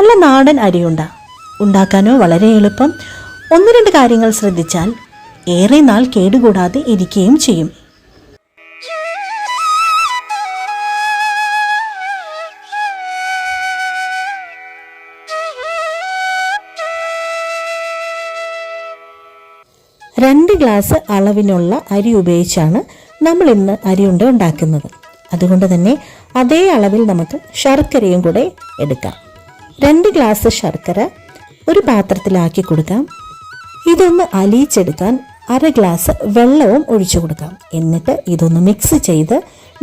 നല്ല നാടൻ അരിയുണ്ട ഉണ്ടാക്കാനോ വളരെ എളുപ്പം. ഒന്ന് രണ്ട് കാര്യങ്ങൾ ശ്രദ്ധിച്ചാൽ ഏറെ നാൾ കേടുകൂടാതെ ഇരിക്കുകയും ചെയ്യും. രണ്ട് ഗ്ലാസ് അളവിനുള്ള അരി ഉപയോഗിച്ചാണ് നമ്മൾ ഇന്ന് അരിയുണ്ട ഉണ്ടാക്കുന്നത്. അതുകൊണ്ട് തന്നെ അതേ അളവിൽ നമുക്ക് ശർക്കരയും കൂടെ എടുക്കാം. രണ്ട് ഗ്ലാസ് ശർക്കര ഒരു പാത്രത്തിലാക്കി കൊടുക്കാം. ഇതൊന്ന് അലിയിച്ചെടുക്കാൻ അര ഗ്ലാസ് വെള്ളവും ഒഴിച്ചു കൊടുക്കാം. എന്നിട്ട് ഇതൊന്ന് മിക്സ് ചെയ്ത്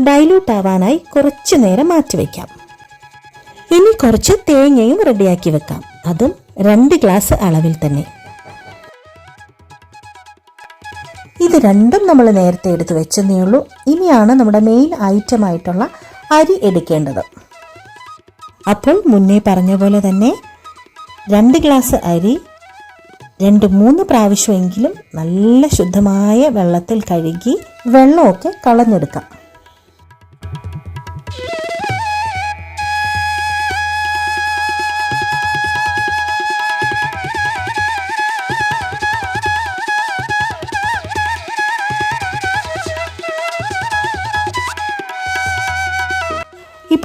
ഡൈലൂട്ട് ആവാനായി കുറച്ചു നേരം മാറ്റിവെക്കാം ഇനി കുറച്ച് തേങ്ങയും റെഡിയാക്കി വെക്കാം. അതും രണ്ട് ഗ്ലാസ് അളവിൽ തന്നെ. ഇത് രണ്ടും നമ്മൾ നേരത്തെ എടുത്ത് വെച്ചതേ ഉള്ളൂ. ഇനിയാണ് നമ്മുടെ മെയിൻ ഐറ്റം ആയിട്ടുള്ള അരി എടുക്കേണ്ടത്. അപ്പോൾ മുന്നേ പറഞ്ഞ പോലെ തന്നെ രണ്ട് ഗ്ലാസ് അരി രണ്ട് മൂന്ന് പ്രാവശ്യമെങ്കിലും നല്ല ശുദ്ധമായ വെള്ളത്തിൽ കഴുകി വെള്ളമൊക്കെ കളഞ്ഞെടുക്കാം.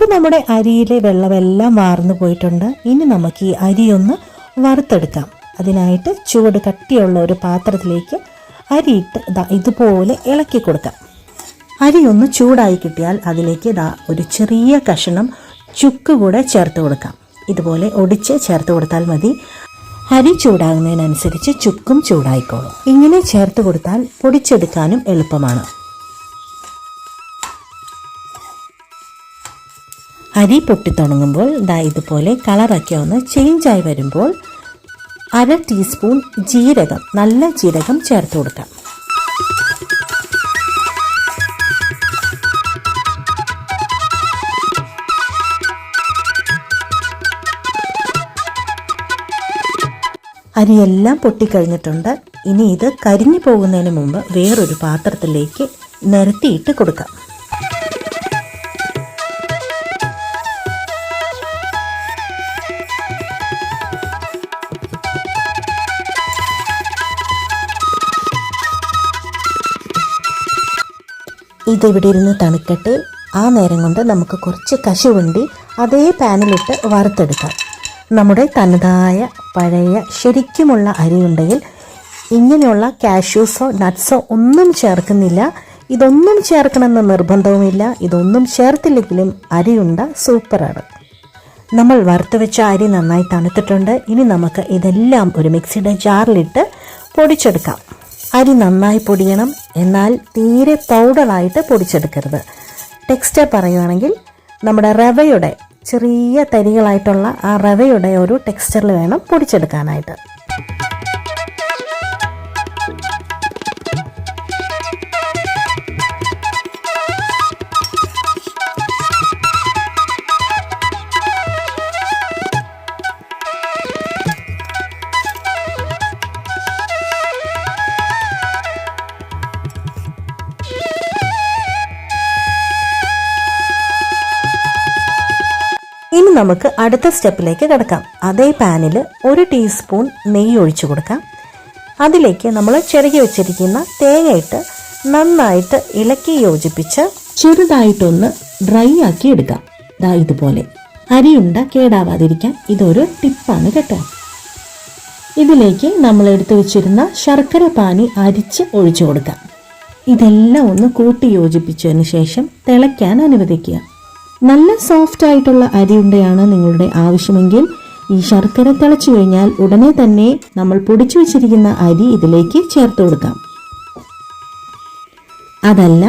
ഇപ്പോൾ നമ്മുടെ അരിയിലെ വെള്ളമെല്ലാം വാർന്നു പോയിട്ടുണ്ട്. ഇനി നമുക്ക് ഈ അരി ഒന്ന് വറുത്തെടുക്കാം. അതിനായിട്ട് ചൂട് കട്ടിയുള്ള ഒരു പാത്രത്തിലേക്ക് അരിയിട്ട് ദാ ഇതുപോലെ ഇളക്കി കൊടുക്കാം. അരി ഒന്ന് ചൂടായി കിട്ടിയാൽ അതിലേക്ക് ഇതാ ഒരു ചെറിയ കഷണം ചുക്ക് കൂടെ ചേർത്ത് കൊടുക്കാം. ഇതുപോലെ ഒടിച്ച് ചേർത്ത് കൊടുത്താൽ മതി. അരി ചൂടാകുന്നതിനനുസരിച്ച് ചുക്കും ചൂടായിക്കോളും. ഇങ്ങനെ ചേർത്ത് കൊടുത്താൽ പൊടിച്ചെടുക്കാനും എളുപ്പമാണ്. അരി പൊട്ടി തുടങ്ങുമ്പോൾ ദാ ഇതുപോലെ കളറൊക്കെ ഒന്ന് ചേഞ്ചായി വരുമ്പോൾ അര ടീസ്പൂൺ ജീരകം നല്ല ജീരകം ചേർത്ത് കൊടുക്കാം. അരിയെല്ലാം പൊട്ടിക്കഴിഞ്ഞിട്ടുണ്ട്. ഇനി ഇത് കരിഞ്ഞു പോകുന്നതിന് മുമ്പ് വേറൊരു പാത്രത്തിലേക്ക് നിരത്തിയിട്ട് കൊടുക്കാം. ഇതിവിടെ ഇരുന്ന് തണുക്കട്ടെ ആ നേരം കൊണ്ട് നമുക്ക് കുറച്ച് കശുവണ്ടി അതേ പാനിലിട്ട് വറുത്തെടുക്കാം. നമ്മുടെ തനതായ പഴയ ശരിക്കുമുള്ള അരിയുണ്ടെങ്കിൽ ഇങ്ങനെയുള്ള കാഷ്യൂസോ നട്ട്സോ ഒന്നും ചേർക്കുന്നില്ല. ഇതൊന്നും ചേർക്കണമെന്ന് നിർബന്ധവുമില്ല. ഇതൊന്നും ചേർത്തില്ലെങ്കിലും അരിയുണ്ട സൂപ്പറാണ്. നമ്മൾ വറുത്ത് വെച്ച അരി നന്നായി തണുത്തിട്ടുണ്ട്. ഇനി നമുക്ക് ഇതെല്ലാം ഒരു മിക്സിയുടെ ജാറിലിട്ട് പൊടിച്ചെടുക്കാം. അരി നന്നായി പൊടിയണം. എന്നാൽ തീരെ പൗഡറായിട്ട് പൊടിച്ചെടുക്കരുത്. ടെക്സ്റ്റർ പറയുകയാണെങ്കിൽ നമ്മുടെ റവയുടെ ചെറിയ തരികളായിട്ടുള്ള ആ റവയുടെ ഒരു ടെക്സ്ചറിൽ വേണം പൊടിച്ചെടുക്കാനായിട്ട്. ഇനി നമുക്ക് അടുത്ത സ്റ്റെപ്പിലേക്ക് കിടക്കാം. അതേ പാനിൽ ഒരു ടീസ്പൂൺ നെയ്യ് ഒഴിച്ചു കൊടുക്കാം. അതിലേക്ക് നമ്മൾ ചെറുകി വെച്ചിരിക്കുന്ന തേങ്ങയിട്ട് നന്നായിട്ട് ഇളക്കി യോജിപ്പിച്ച് ചെറുതായിട്ടൊന്ന് ഡ്രൈ ആക്കി എടുക്കാം. ദാ ഇതുപോലെ. അരിയുണ്ട കേടാവാതിരിക്കാൻ ഇതൊരു ടിപ്പാണ് കേട്ടോ. ഇതിലേക്ക് നമ്മൾ എടുത്തു വെച്ചിരുന്ന ശർക്കര പാനി അരിച്ച് ഒഴിച്ചു കൊടുക്കാം. ഇതെല്ലാം ഒന്ന് കൂട്ടി യോജിപ്പിച്ചതിന് ശേഷം തിളയ്ക്കാൻ അനുവദിക്കുക. നല്ല സോഫ്റ്റ് ആയിട്ടുള്ള അരി ഉണ്ടയാണ് നിങ്ങളുടെ ആവശ്യമെങ്കിൽ ഈ ശർക്കര തിളച്ചു കഴിഞ്ഞാൽ ഉടനെ തന്നെ നമ്മൾ പൊടിച്ചു വെച്ചിരിക്കുന്ന അരി ഇതിലേക്ക് ചേർത്ത് കൊടുക്കാം. അതല്ല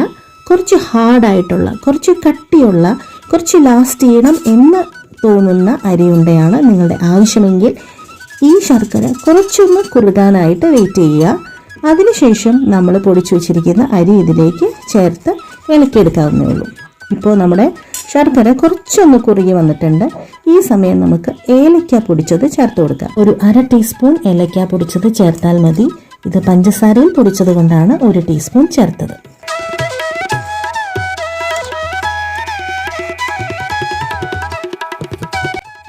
കുറച്ച് ഹാർഡായിട്ടുള്ള കുറച്ച് കട്ടിയുള്ള കുറച്ച് ലാസ്റ്റ് ചെയ്യണം എന്ന് തോന്നുന്ന അരിയുണ്ടയാണ് നിങ്ങളുടെ ആവശ്യമെങ്കിൽ ഈ ശർക്കര കുറച്ചൊന്ന് കുറുകാനായിട്ട് വെയിറ്റ് ചെയ്യുക. അതിനുശേഷം നമ്മൾ പൊടിച്ചു വെച്ചിരിക്കുന്ന അരി ഇതിലേക്ക് ചേർത്ത് ഇളക്കിയെടുക്കാവുന്നേ ഉള്ളൂ. ഇപ്പോൾ നമ്മുടെ ശർക്കര കുറച്ചൊന്ന് കുറുകി വന്നിട്ടുണ്ട്. ഈ സമയം നമുക്ക് ഏലക്ക പൊടിച്ചത് ചേർത്ത് കൊടുക്കാം. ഒരു അര ടീസ്പൂൺ ഏലക്ക പൊടിച്ചത് ചേർത്താൽ മതി. ഇത് പഞ്ചസാരയിൽ പൊടിച്ചത് കൊണ്ടാണ് ഒരു ടീസ്പൂൺ ചേർത്തത്.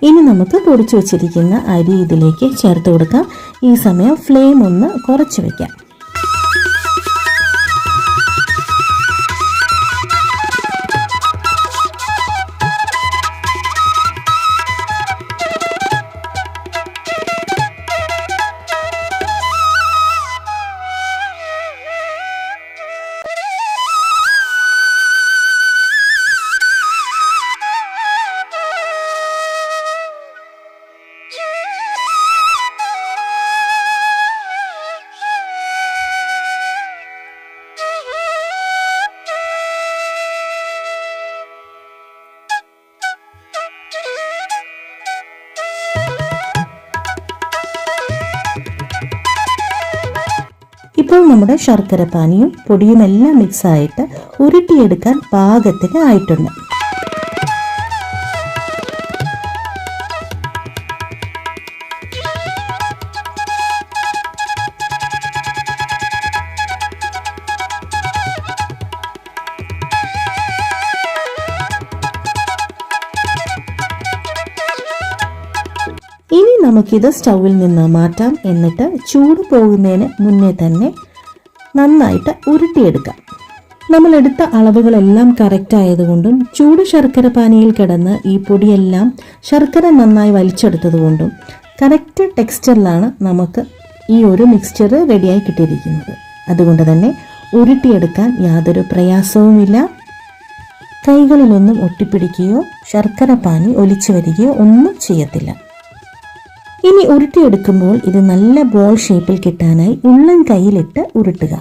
ഇനി നമുക്ക് പൊടിച്ചു വച്ചിരിക്കുന്ന അരി ഇതിലേക്ക് ചേർത്ത് കൊടുക്കാം. ഈ സമയം ഫ്ലെയിം ഒന്ന് കുറച്ച് വയ്ക്കാം ഇപ്പോൾ നമ്മുടെ ശർക്കര പാനിയും പൊടിയുമെല്ലാം മിക്സായിട്ട് ഉരുട്ടിയെടുക്കാൻ പാകത്തിന് ആയിട്ടുണ്ട്. ഇനി നമുക്കിത് സ്റ്റൗവിൽ നിന്ന് മാറ്റാം. എന്നിട്ട് ചൂട് പോകുന്നതിന് മുന്നേ തന്നെ നന്നായിട്ട് ഉരുട്ടിയെടുക്കാം. നമ്മൾ എടുത്ത അളവുകളെല്ലാം കറക്റ്റ് ആയതുകൊണ്ടും ചൂട് ശർക്കര പാനിയിൽ കിടന്ന് ഈ പൊടിയെല്ലാം ശർക്കര നന്നായി വലിച്ചെടുത്തതുകൊണ്ടും കറക്റ്റ് ടെക്സ്ചറിലാണ് നമുക്ക് ഈ ഒരു മിക്സ്ചർ റെഡിയായി കിട്ടിയിരിക്കുന്നത്. അതുകൊണ്ട് തന്നെ ഉരുട്ടിയെടുക്കാൻ യാതൊരു പ്രയാസവുമില്ല. കൈകളിലൊന്നും ഒട്ടിപ്പിടിക്കുകയോ ശർക്കര പാനി ഒലിച്ചു വരികയോ ഒന്നും ചെയ്യത്തില്ല. ഇനി ഉരുട്ടിയെടുക്കുമ്പോൾ ഇത് നല്ല ബോൾ ഷേപ്പിൽ കിട്ടാനായി ഉള്ളം കയ്യിലിട്ട് ഉരുട്ടുക.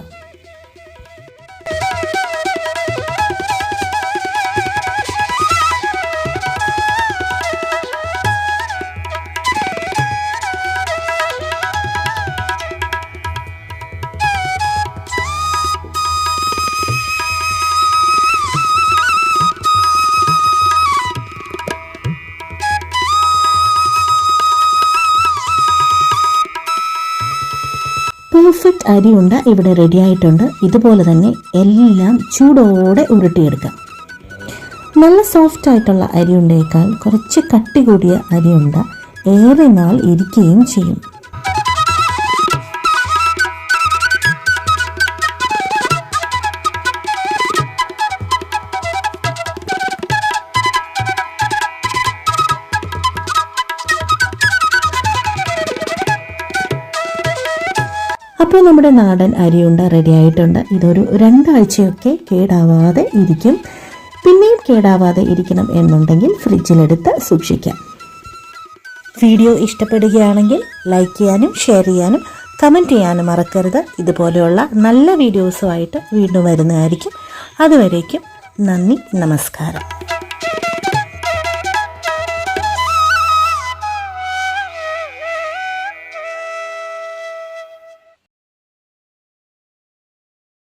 പെർഫെക്റ്റ് അരിയുണ്ട ഇവിടെ റെഡി ആയിട്ടുണ്ട്. ഇതുപോലെ തന്നെ എല്ലാം ചൂടോടെ ഉരുട്ടിയെടുക്കാം. നല്ല സോഫ്റ്റ് ആയിട്ടുള്ള അരിയുണ്ടയേക്കാൾ കുറച്ച് കട്ടി കൂടിയ അരിയുണ്ട ഏറെ നാൾ ഇരിക്കുകയും ചെയ്യും. അപ്പോൾ നമ്മുടെ നാടൻ അരിയുണ്ട റെഡി ആയിട്ടുണ്ട്. ഇതൊരു രണ്ടാഴ്ചയൊക്കെ കേടാവാതെ ഇരിക്കും. പിന്നെയും കേടാവാതെ ഇരിക്കണം എന്നുണ്ടെങ്കിൽ ഫ്രിഡ്ജിലെടുത്ത് സൂക്ഷിക്കാം. വീഡിയോ ഇഷ്ടപ്പെടുകയാണെങ്കിൽ ലൈക്ക് ചെയ്യാനും ഷെയർ ചെയ്യാനും കമന്റ് ചെയ്യാനും മറക്കരുത്. ഇതുപോലെയുള്ള നല്ല വീഡിയോസുമായിട്ട് വീണ്ടും വരുന്നതായിരിക്കും. അതുവരേക്കും നന്ദി നമസ്കാരം.